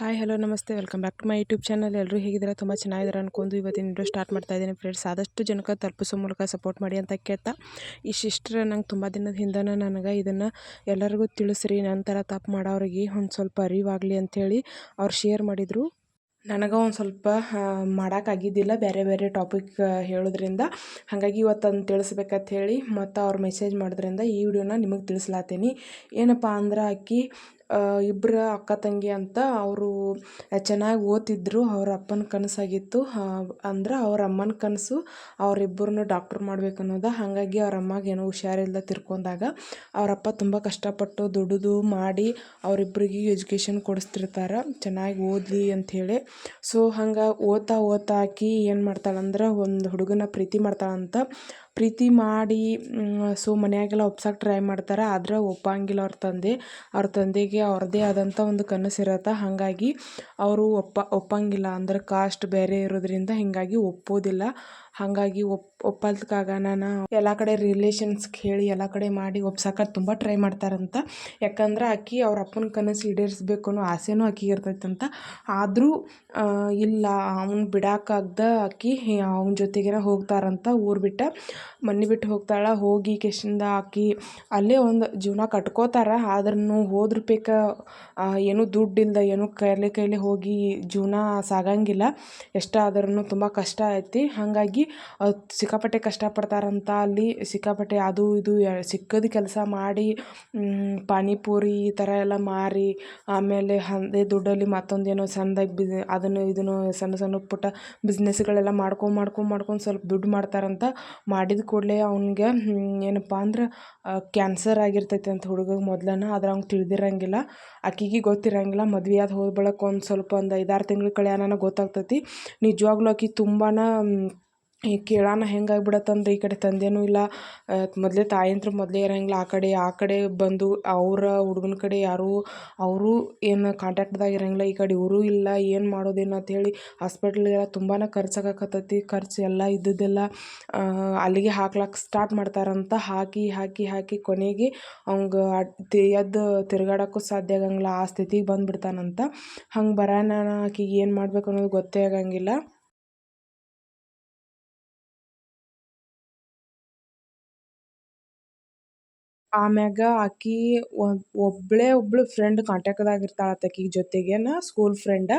Hi hello ನಮಸ್ತೆ. Welcome back to my YouTube channel ಎಲ್ಲರೂ ಹೇಗಿದ್ದಾರೆ? ತುಂಬ ಚೆನ್ನಾಗಿದ್ದಾರೆ ಅನ್ಕೊಂಡು ಇವತ್ತಿನ ವಿಡಿಯೋ ಸ್ಟಾರ್ಟ್ ಮಾಡ್ತಾ ಇದ್ದೀನಿ. ಫ್ರೆಂಡ್ಸ್ ಆದಷ್ಟು ಜನಕ್ಕೆ ತಲುಪಿಸೋ ಮೂಲಕ ಸಪೋರ್ಟ್ ಮಾಡಿ ಅಂತ ಕೇಳ್ತಾ. ಸಿಸ್ಟರ್ ನಂಗೆ ತುಂಬ ದಿನದ ಹಿಂದನ ನನಗೆ ಇದನ್ನು ಎಲ್ಲರಿಗೂ ತಿಳಿಸ್ರಿ. ನಂತರ ತಪ್ಪು ಮಾಡೋರಿಗೆ ಒಂದು ಸ್ವಲ್ಪ ಅರಿವಾಗಲಿ ಅಂಥೇಳಿ ಅವ್ರು ಶೇರ್ ಮಾಡಿದರು. ನನಗೆ ಒಂದು ಸ್ವಲ್ಪ ಮಾಡೋಕ್ಕಾಗಿದ್ದಿಲ್ಲ ಬೇರೆ ಬೇರೆ ಟಾಪಿಕ್ ಹೇಳೋದ್ರಿಂದ. ಹಾಗಾಗಿ ಇವತ್ತು ಅದನ್ನು ತಿಳಿಸ್ಬೇಕಂತ ಹೇಳಿ ಮತ್ತು ಅವ್ರು ಮೆಸೇಜ್ ಮಾಡೋದ್ರಿಂದ ಈ ವಿಡಿಯೋನ ನಿಮಗೆ ತಿಳಿಸ್ಲಾತೀನಿ. ಏನಪ್ಪ ಅಂದ್ರೆ ಆಕಿ ಇಬ್ಬರು ಅಕ್ಕ ತಂಗಿ ಅಂತ ಅವರು ಚೆನ್ನಾಗಿ ಓದ್ತಿದ್ರು. ಅವ್ರ ಅಪ್ಪನ ಕನಸಾಗಿತ್ತು. ಅಂದ್ರೆ ಅವ್ರ ಅಮ್ಮನ ಕನಸು ಅವರಿಬ್ಬರನ್ನು ಡಾಕ್ಟ್ರ್ ಮಾಡ್ಬೇಕು ಅನ್ನೋದು ಹಾಗಾಗಿ ಅವ್ರ ಅಮ್ಮಗೆ ಏನೋ ಹುಷಾರಿಲ್ಲದೆ ತಿರ್ಕೊಂಡಾಗ ಅವರಪ್ಪ ತುಂಬ ಕಷ್ಟಪಟ್ಟು ದುಡಿದು ಮಾಡಿ ಅವರಿಬ್ಬರಿಗೆ ಎಜುಕೇಷನ್ ಕೊಡಿಸ್ತಿರ್ತಾರೆ. ಚೆನ್ನಾಗಿ ಓದಲಿ ಅಂಥೇಳಿ ಸೊ ಹಂಗೆ ಓದ್ತಾ ಓದ್ತಾ ಆಕಿ ಏನು ಮಾಡ್ತಾಳಂದ್ರೆ ಒಂದು ಹುಡುಗನ ಪ್ರೀತಿ ಮಾಡ್ತಾಳಂತ. ಪ್ರೀತಿ ಮಾಡಿ ಸೊ ಮನೆಯಾಗೆಲ್ಲ ಒಪ್ಸಕ್ಕೆ ಟ್ರೈ ಮಾಡ್ತಾರೆ. ಆದರೆ ಒಪ್ಪಂಗಿಲ್ಲ ಅವ್ರ ತಂದೆ. ಅವ್ರ ತಂದೆಗೆ ಅವ್ರದ್ದೇ ಆದಂಥ ಒಂದು ಕನಸು ಇರತ್ತೆ. ಹಾಗಾಗಿ ಅವರು ಒಪ್ಪ, ಒಪ್ಪಂಗಿಲ್ಲ. ಅಂದ್ರೆ ಕಾಸ್ಟ್ ಬೇರೆ ಇರೋದ್ರಿಂದ ಹೀಗಾಗಿ ಒಪ್ಪೋದಿಲ್ಲ. ಹಾಗಾಗಿ ಒಪ್ ಒಪ್ಪಲ್ಕಾಗ ನಾನು ಎಲ್ಲ ಕಡೆ ರಿಲೇಷನ್ಸ್ಗೆ ಹೇಳಿ ಎಲ್ಲ ಕಡೆ ಮಾಡಿ ಒಪ್ಸಕ್ಕೆ ತುಂಬ ಟ್ರೈ ಮಾಡ್ತಾರಂತ. ಯಾಕಂದ್ರೆ ಆಕಿ ಅವ್ರ ಅಪ್ಪನ ಕನಸು ಈಡೇರಿಸ್ಬೇಕು ಅನ್ನೋ ಆಸೆನೂ ಆಕಿಗೆ ಇರ್ತೈತಂತ. ಆದರೂ ಇಲ್ಲ, ಅವ್ನು ಬಿಡೋಕ್ಕಾಗ್ದ ಆಕಿ ಅವನ ಜೊತೆಗೇನೆ ಹೋಗ್ತಾರಂತ ಊರು ಬಿಟ್ಟು. ಮನೆ ಬಿಟ್ಟು ಹೋಗ್ತಾಳೆ, ಹೋಗಿ ಕೆಶಿಂದ ಆಕಿ ಅಲ್ಲೇ ಒಂದು ಜೀವನ ಕಟ್ಕೋತಾರ. ಆದ್ರೂ ಹೋದ್ರ ಬೇಕ ಏನೂ ದುಡ್ಡಿಲ್ದ, ಏನೂ ಕೈಲಿ ಕೈಲಿ ಹೋಗಿ ಜೀವನ ಸಾಗಂಗಿಲ್ಲ. ಎಷ್ಟಾದ್ರೂ ತುಂಬ ಕಷ್ಟ ಐತಿ. ಹಾಗಾಗಿ ಸಿಕ್ಕಾಪಟ್ಟೆ ಕಷ್ಟಪಡ್ತಾರಂತ ಅಲ್ಲಿ ಸಿಕ್ಕಾಪಟ್ಟೆ ಅದು ಇದು ಸಿಕ್ಕದ ಕೆಲಸ ಮಾಡಿ ಪಾನಿಪುರಿ ಈ ಥರ ಎಲ್ಲ ಮಾರಿ, ಆಮೇಲೆ ಅದೇ ದುಡ್ಡಲ್ಲಿ ಮತ್ತೊಂದೇನೋ ಸಣ್ಣದಾಗಿ ಬಿಸ್, ಅದನ್ನು ಇದನ್ನು ಸಣ್ಣ ಸಣ್ಣ ಪುಟ್ಟ ಬಿಸ್ನೆಸ್ಗಳೆಲ್ಲ ಮಾಡ್ಕೊಂಡು ಮಾಡ್ಕೊಂಡು ಮಾಡ್ಕೊಂಡು ಸ್ವಲ್ಪ ದುಡ್ಡು ಮಾಡ್ತಾರಂತ ಮಾಡಿದ ಕೂಡಲೇ ಅವನಿಗೆ ಏನಪ್ಪ ಅಂದ್ರೆ ಕ್ಯಾನ್ಸರ್ ಆಗಿರ್ತೈತೆ ಅಂತ ಹುಡುಗಗೆ ಮೊದಲನ, ಆದ್ರೆ ಅವ್ನಿಗೆ ತಿಳಿದಿರಂಗಿಲ್ಲ. ಆಕಿಗೆ ಗೊತ್ತಿರಂಗಿಲ್ಲ, ಮದ್ವೆ ಆದ ಹೋದ ಬಳಕ ಒಂದು ಸ್ವಲ್ಪ ಒಂದು ಐದಾರು ತಿಂಗಳು ಕಳ್ಯಾನ ಗೊತ್ತಾಗ್ತೈತಿ. ನಿಜವಾಗ್ಲೂ ಆಕಿ ತುಂಬಾ ಈ ಕೇಳೋಣ ಹೆಂಗಾಗ್ಬಿಡತ್ತಂದ್ರೆ ಈ ಕಡೆ ತಂದೆಯೂ ಇಲ್ಲ. ಮೊದಲೇ ತಾಯಂದ್ರು ಮೊದಲೇ ಇರಂಗಿಲ್ಲ. ಆ ಕಡೆ ಆ ಕಡೆ ಬಂದು ಅವರ ಹುಡುಗನ ಕಡೆ ಯಾರೂ, ಅವರೂ ಏನು ಕಾಂಟ್ಯಾಕ್ಟ್ದಾಗ ಇರಂಗಿಲ್ಲ. ಈ ಕಡೆ ಇವರೂ ಇಲ್ಲ. ಏನು ಮಾಡೋದೇನು ಅಂಥೇಳಿ ಹಾಸ್ಪಿಟ್ಲಿಗೆಲ್ಲ ತುಂಬಾ ಖರ್ಚಾಗಕತ್ತೈತಿ ಖರ್ಚು ಎಲ್ಲ ಇದ್ದದ್ದೆಲ್ಲ ಅಲ್ಲಿಗೆ ಹಾಕ್ಲಕ್ಕೆ ಸ್ಟಾರ್ಟ್ ಮಾಡ್ತಾರಂತ ಹಾಕಿ ಹಾಕಿ ಹಾಕಿ ಕೊನೆಗೆ ಅವಂಗೆ ಎದ್ದು ತಿರ್ಗಾಡೋಕ್ಕೂ ಸಾಧ್ಯ ಆಗಂಗಿಲ್ಲ. ಆ ಸ್ಥಿತಿಗೆ ಬಂದುಬಿಡ್ತಾನಂತ. ಹಂಗೆ ಬರೋಣ ಆಕಿಗೆ ಏನು ಮಾಡ್ಬೇಕು ಅನ್ನೋದು ಗೊತ್ತೇ ಆಗಂಗಿಲ್ಲ. ಆಮ್ಯಾಗ ಆಕಿ ಒಬ್ಬಳೇ ಒಬ್ಬಳು ಫ್ರೆಂಡ್ ಕಾಂಟ್ಯಾಕ್ಟ್ದಾಗ ಇರ್ತಾಳಂತ ಆಕಿ ಜೊತೆಗೇನ ಸ್ಕೂಲ್ ಫ್ರೆಂಡ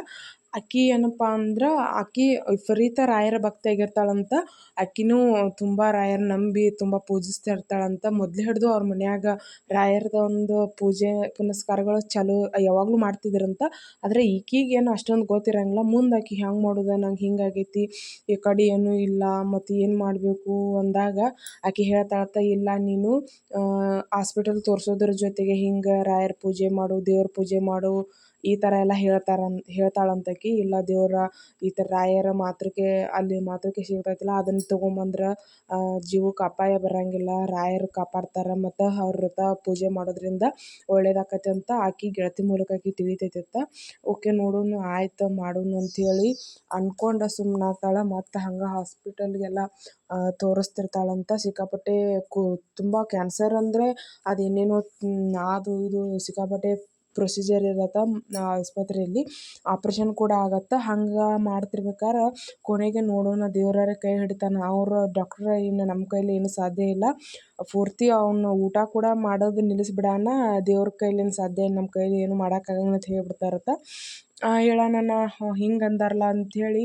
ಆಕಿ ಏನಪ್ಪ ಅಂದ್ರೆ ಆಕಿ ವಿಪರೀತ ರಾಯರ ಭಕ್ತಿಯಾಗಿರ್ತಾಳಂತ ಆಕಿನೂ ತುಂಬ ರಾಯರ ನಂಬಿ ತುಂಬ ಪೂಜಿಸ್ತಾ ಇರ್ತಾಳಂತ. ಮೊದ್ಲು ಹಿಡಿದು ಅವ್ರ ಮನ್ಯಾಗ ರಾಯರದ ಒಂದು ಪೂಜೆ ಪುನಸ್ಕಾರಗಳು ಚಾಲೂ ಯಾವಾಗಲೂ ಮಾಡ್ತಿದ್ರಂತ. ಆದ್ರೆ ಈಕಿಗೆ ಏನು ಅಷ್ಟೊಂದು ಗೊತ್ತಿರಂಗಿಲ್ಲ. ಮುಂದೆ ಆಕಿ ಹೆಂಗೆ ಮಾಡೋದು, ನಂಗೆ ಹಿಂಗಾಗೈತಿ ಈ ಕಡೆ ಏನು ಇಲ್ಲ ಮತ್ತು ಏನು ಮಾಡಬೇಕು ಅಂದಾಗ ಆಕಿ ಹೇಳ್ತಾಳಂತ, ಇಲ್ಲ ನೀನು ಹಾಸ್ಪಿಟಲ್ ತೋರ್ಸೋದ್ರ ಜೊತೆಗೆ ಹಿಂಗೆ ರಾಯರ ಪೂಜೆ ಮಾಡು, ದೇವ್ರ ಪೂಜೆ ಮಾಡು ಈ ಥರ ಎಲ್ಲ ಹೇಳ್ತಾರಂತ ಹೇಳ್ತಾಳಂತ ಆಕಿ ಇಲ್ಲ ದೇವರ ಈ ಥರ ರಾಯರ ಮಾತೃಕೆ, ಅಲ್ಲಿ ಮಾತೃಕೆ ಸಿಗ್ತೈತಲ್ಲ, ಅದನ್ನು ತೊಗೊಂಬಂದ್ರೆ ಜೀವಕ್ಕೆ ಅಪಾಯ ಬರೋಂಗಿಲ್ಲ, ರಾಯರು ಕಾಪಾಡ್ತಾರೆ, ಮತ್ತು ಅವ್ರ ವ್ರತ ಪೂಜೆ ಮಾಡೋದ್ರಿಂದ ಒಳ್ಳೇದಾಕೈತೆ ಅಂತ ಆಕಿ ಗೆಳತಿ ಮೂಲಕ ಆಕಿ ತಿಳಿತೈತಿತ್ತ. ಓಕೆ ನೋಡೋಣ ಆಯ್ತು ಮಾಡೋಣ ಅಂಥೇಳಿ ಅಂದ್ಕೊಂಡ ಸುಮ್ಮನಾಗ್ತಾಳೆ ಮತ್ತು ಹಂಗೆ ಹಾಸ್ಪಿಟಲ್ಗೆಲ್ಲ ತೋರಿಸ್ತಿರ್ತಾಳಂತ ಸಿಕ್ಕಾಪಟ್ಟೆ ಕು, ತುಂಬ ಕ್ಯಾನ್ಸರ್ ಅಂದರೆ ಇನ್ನೇನು ಅದು ಇದು ಸಿಕ್ಕಾಪಟ್ಟೆ ಪ್ರೊಸೀಜರ್ ಇರತ್ತೆ ಆಸ್ಪತ್ರೆಯಲ್ಲಿ. ಆಪ್ರೇಷನ್ ಕೂಡ ಆಗತ್ತೆ. ಹಂಗೆ ಮಾಡ್ತಿರ್ಬೇಕಾರೆ. ಕೊನೆಗೆ ನೋಡೋಣ ದೇವ್ರಾರ ಕೈ ಹಿಡಿತಾನೆ. ಅವರು ಡಾಕ್ಟರ್ ಇನ್ನು ನಮ್ಮ ಕೈಲಿ ಏನು ಸಾಧ್ಯ ಇಲ್ಲ. ಪೂರ್ತಿ ಅವನು ಊಟ ಕೂಡ ಮಾಡೋದು ನಿಲ್ಲಿಸ್ಬಿಡಾನ. ದೇವ್ರ ಕೈಲಿಂದ ಸಾಧ್ಯ ನಮ್ಮ ಕೈಲಿ ಏನು ಮಾಡೋಕ್ಕಾಗಂಗಿಲ್ಲ ಅಂತ ಹೇಳ್ಬಿಡ್ತಾರತ್ತ. ಹೇಳೋಣ ಹಿಂಗೆ ಅಂದಾರಲ್ಲ ಅಂಥೇಳಿ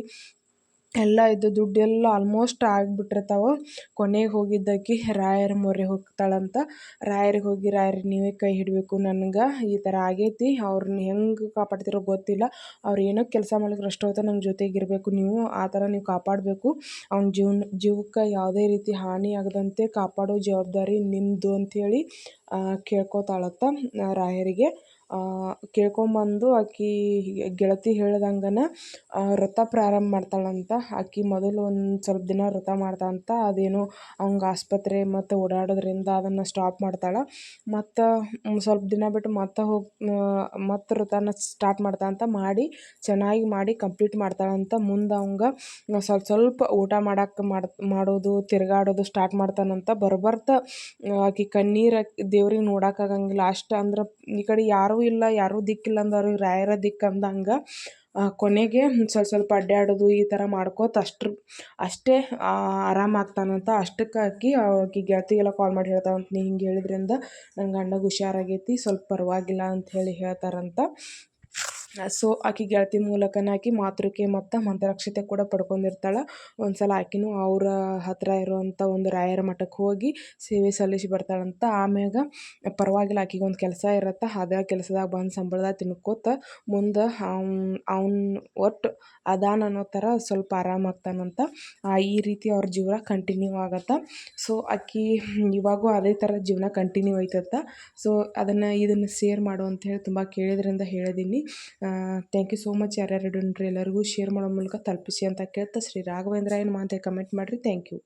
ಎಲ್ಲ ಇದು ದುಡ್ಡೆಲ್ಲ ಆಲ್ಮೋಸ್ಟ್ ಆಗಿಬಿಟ್ಟಿರ್ತಾವೆ. ಕೊನೆಗೆ ಹೋಗಿದ್ದಾಕಿ ರಾಯರ ಮೊರೆ ಹೋಗ್ತಾಳಂತ. ರಾಯರಿಗೆ ಹೋಗಿ, ರಾಯರ್, ನೀವೇ ಕೈ ಹಿಡಬೇಕು ನನ್ಗೆ. ಈ ಥರ ಆಗೈತಿ. ಅವ್ರನ್ನ ಹೆಂಗೆ ಕಾಪಾಡ್ತಿರೋ ಗೊತ್ತಿಲ್ಲ. ಅವ್ರು ಏನೋ ಕೆಲಸ ಮಾಡ್ಲಿಕ್ಕೆ ಅಷ್ಟು ಹೊತ್ತು ನಮ್ಮ ಜೊತೆಗಿರಬೇಕು ನೀವು. ಆ ಥರ ನೀವು ಕಾಪಾಡಬೇಕು. ಅವ್ನ ಜೀವನ, ಜೀವಕ್ಕೆ ಯಾವುದೇ ರೀತಿ ಹಾನಿ ಆಗದಂತೆ ಕಾಪಾಡೋ ಜವಾಬ್ದಾರಿ ನಿಮ್ಮದು ಅಂಥೇಳಿ ಕೇಳ್ಕೊತಾಳತ್ತ ರಾಯರಿಗೆ. ಕೇಳ್ಕೊಂಬಂದು ಆಕೆ ಗೆಳತಿ ಹೇಳ್ದಂಗನ ವ್ರತ ಪ್ರಾರಂಭ ಮಾಡ್ತಾಳಂತ. ಆಕೆ ಮೊದಲು ಒಂದು ಸ್ವಲ್ಪ ದಿನ ವ್ರತ ಮಾಡ್ತಾಳಂತ. ಅದೇನೋ ಅವಂಗೆ ಆಸ್ಪತ್ರೆ ಮತ್ತು ಓಡಾಡೋದ್ರಿಂದ ಅದನ್ನು ಸ್ಟಾಪ್ ಮಾಡ್ತಾಳೆ. ಮತ್ತು ಸ್ವಲ್ಪ ದಿನ ಬಿಟ್ಟು ಮತ್ತೆ ಹೋಗಿ ಮತ್ತೆ ವ್ರತನ ಸ್ಟಾರ್ಟ್ ಮಾಡ್ತಾಳಂತ ಮಾಡಿ, ಚೆನ್ನಾಗಿ ಮಾಡಿ ಕಂಪ್ಲೀಟ್ ಮಾಡ್ತಾಳಂತ. ಮುಂದೆ ಅವಂಗೆ ಸ್ವಲ್ಪ ಸ್ವಲ್ಪ ಊಟ ಮಾಡಕ್ಕೆ ಮಾಡಿ, ಮಾಡೋದು, ತಿರುಗಾಡೋದು ಸ್ಟಾರ್ಟ್ ಮಾಡ್ತಾನಂತ. ಬರ್ಬರ್ತಾ ಆಕೆ ಕಣ್ಣೀರು ದೇವ್ರಿಗೆ ನೋಡೋಕ್ಕಾಗಂಗಿಲ್ಲ ಅಷ್ಟು ಅಂದ್ರೆ ಈ ಕಡೆ ಯಾರೂ ಯಾರೂ ಇಲ್ಲ, ಯಾರೂ ದಿಕ್ಕಿಲ್ಲ ಅಂದವ್ರು ರಾಯರ ದಿಕ್ಕು ಅಂದಂಗೆ ಕೊನೆಗೆ ಸ್ವಲ್ಪ ಸ್ವಲ್ಪ ಅಡ್ಡಾಡೋದು ಈ ಥರ ಮಾಡ್ಕೋತ ಅಷ್ಟ್ರ, ಅಷ್ಟೇ ಆರಾಮಾಗ್ತಾನಂತ ಅಷ್ಟಕ್ಕೆ ಆಕಿ ಆಕಿ ಗೆಳತಿಗೆಲ್ಲ ಕಾಲ್ ಮಾಡಿ ಹೇಳ್ತಾಳಂತ ನೀ ಹಿಂಗೆ ಹೇಳಿದ್ರಿಂದ ನನ್ನ ಗಂಡಗೆ ಹುಷಾರಾಗೈತಿ, ಸ್ವಲ್ಪ ಪರವಾಗಿಲ್ಲ ಅಂತ ಹೇಳಿ ಹೇಳ್ತಾರಂತ. ಸೊ ಆಕೆ ಗೆಳತಿ ಮೂಲಕನೇ ಆಕೆ ಮಾತೃಕೆ ಮತ್ತು ಮಂತ್ರಾಕ್ಷತೆ ಕೂಡ ಪಡ್ಕೊಂಡಿರ್ತಾಳೆ. ಒಂದು ಸಲ ಆಕೆಯೂ ಅವರ ಹತ್ತಿರ ಇರುವಂಥ ಒಂದು ರಾಯರ ಮಠಕ್ಕೆ ಹೋಗಿ ಸೇವೆ ಸಲ್ಲಿಸಿ ಬರ್ತಾಳಂತ ಆಮ್ಯಾಗ ಪರವಾಗಿಲ್ಲ ಆಕೆಗೆ ಒಂದು ಕೆಲಸ ಇರತ್ತೆ. ಅದೇ ಕೆಲಸದಾಗ ಬಂದು ಸಂಬಳದಾಗ ತಿನ್ಕೋತ ಮುಂದೆ ಅವ್ನು ಅವ್ನು ಒಟ್ಟು ಅದಾನ ಅನ್ನೋ ಥರ ಸ್ವಲ್ಪ ಆರಾಮಾಗ್ತಾನಂತ ಈ ರೀತಿ ಅವ್ರ ಜೀವನ ಕಂಟಿನ್ಯೂ ಆಗತ್ತೆ. ಸೊ ಆಕೆ ಇವಾಗೂ ಅದೇ ಥರ ಜೀವನ ಕಂಟಿನ್ಯೂ ಆಯ್ತತ್ತ ಸೊ ಅದನ್ನು ಇದನ್ನು ಸೇರ್ ಮಾಡು ಅಂತ ಹೇಳಿ ತುಂಬ ಕೇಳಿದ್ರಿಂದ ಹೇಳಿದ್ದೀನಿ ಥ್ಯಾಂಕ್ ಯು ಸೋ ಮಚ್ ಯಾರ್ಯಾರು ಎಲ್ಲರಿಗೂ ಶೇರ್ ಮಾಡೋ ಮೂಲಕ ತಲುಪಿಸಿ ಅಂತ ಕೇಳ್ತಾ ಶ್ರೀ ರಾಘವೇಂದ್ರ ಏನು ಮಾತೆ ಕಮೆಂಟ್ ಮಾಡಿರಿ. Thank you